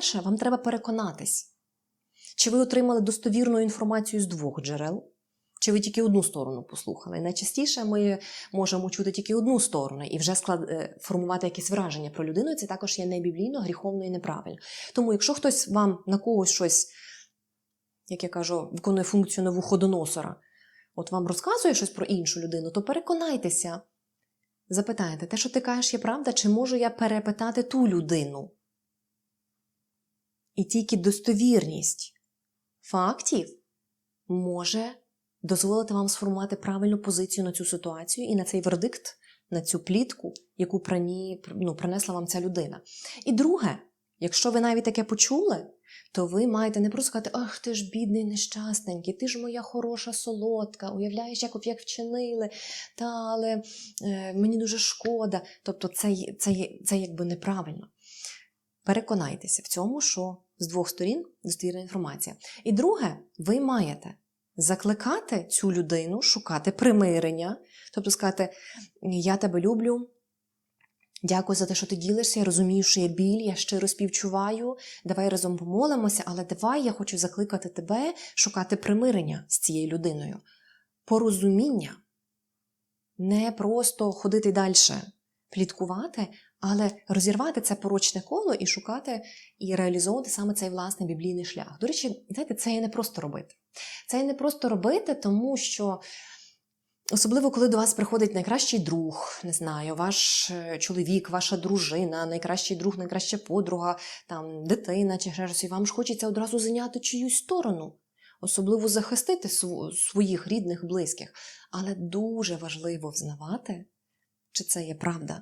По-перше, вам треба переконатись, чи ви отримали достовірну інформацію з двох джерел, чи ви тільки одну сторону послухали. Найчастіше ми можемо чути тільки одну сторону і вже склад... е, формувати якесь враження про людину. Це також є небіблійно, гріховно і неправильно. Тому, якщо хтось вам на когось щось, як я кажу, виконує функцію на вуходоносора, от вам розказує щось про іншу людину, то переконайтеся, запитайте, те, що ти кажеш, є правда, чи можу я перепитати ту людину? І тільки достовірність фактів може дозволити вам сформувати правильну позицію на цю ситуацію і на цей вердикт, на цю плітку, яку прані, ну, принесла вам ця людина. І друге, якщо ви навіть таке почули, то ви маєте не просто сказати, ах, ти ж бідний, нещасненький, ти ж моя хороша солодка, уявляєш, як, як вчинили, та, але е, мені дуже шкода. Тобто це, є- це, це якби неправильно. Переконайтеся в цьому, що з двох сторін достовірна інформація. І друге, ви маєте закликати цю людину шукати примирення, тобто сказати: Я тебе люблю. Дякую за те, що ти ділишся. Я розумію, що є біль, я щиро співчуваю. Давай разом помолимося, але давай я хочу закликати тебе шукати примирення з цією людиною. Порозуміння. Не просто ходити далі, пліткувати, але розірвати це порочне коло і шукати і реалізовувати саме цей власний біблійний шлях. До речі, знаєте, це і не просто робити. Це і не просто робити, тому що. Особливо, коли до вас приходить найкращий друг, не знаю, ваш е, чоловік, ваша дружина, найкращий друг, найкраща подруга, там дитина чи ще і вам ж хочеться одразу зайняти чиюсь сторону, особливо захистити своїх рідних, близьких. Але дуже важливо взнавати, чи це є правда.